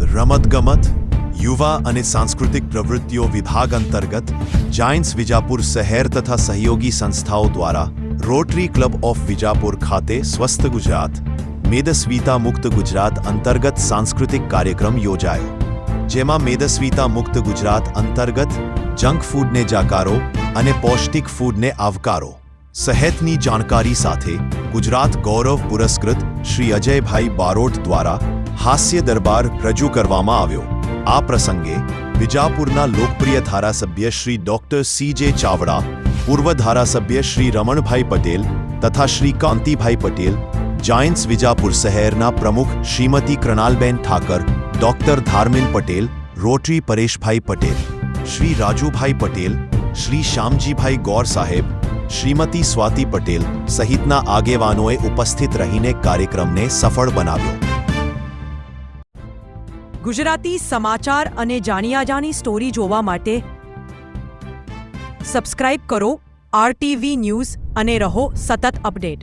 રમતગમત યુવા અને સાંસ્કૃતિક પ્રવૃત્તિઓ વિભાગ અંતર્ગત જાયન્ટ્સ વિજાપુર શહેર તથા સહયોગી સંસ્થાઓ દ્વારા રોટરી ક્લબ ઓફ વિજાપુર ખાતે સ્વસ્થ ગુજરાત, મેદસ્વીતા મુક્ત ગુજરાત અંતર્ગત સાંસ્કૃતિક કાર્યક્રમ યોજાયો. જેમાં મેદસ્વીતા મુક્ત ગુજરાત અંતર્ગત જંક ફૂડને જાકારો અને પૌષ્ટિક ફૂડને આવકારો. સહેતની જાણકારી સાથે ગુજરાત ગૌરવ પુરસ્કૃત શ્રી અજયભાઈ બારોટ દ્વારા હાસ્ય દરબાર રજૂ કરવામાં આવ્યો. આ પ્રસંગે વિજાપુરના લોકપ્રિય ધારાસભ્ય શ્રી ડોક્ટર સી જે ચાવડા, પૂર્વ ધારાસભ્ય શ્રી રમણભાઈ પટેલ તથા શ્રી કાંતિભાઈ પટેલ, જાયન્ટ્સ વિજાપુર શહેરના પ્રમુખ શ્રીમતી કૃણાલબેન ઠાકર, ડોક્ટર ધાર્મિન પટેલ, રોટરી પરેશભાઈ પટેલ, શ્રી રાજુભાઈ પટેલ, શ્રી શ્યામજીભાઈ ગૌર સાહેબ, શ્રીમતી સ્વાતિ પટેલ સહિતના આગેવાનોએ ઉપસ્થિત રહીને કાર્યક્રમને સફળ બનાવ્યો. ગુજરાતી સમાચાર અને જાણ્યા જાણી સ્ટોરી જોવા માટે સબસ્ક્રાઇબ કરો આરટીવી ન્યૂઝ અને રહો સતત અપડેટ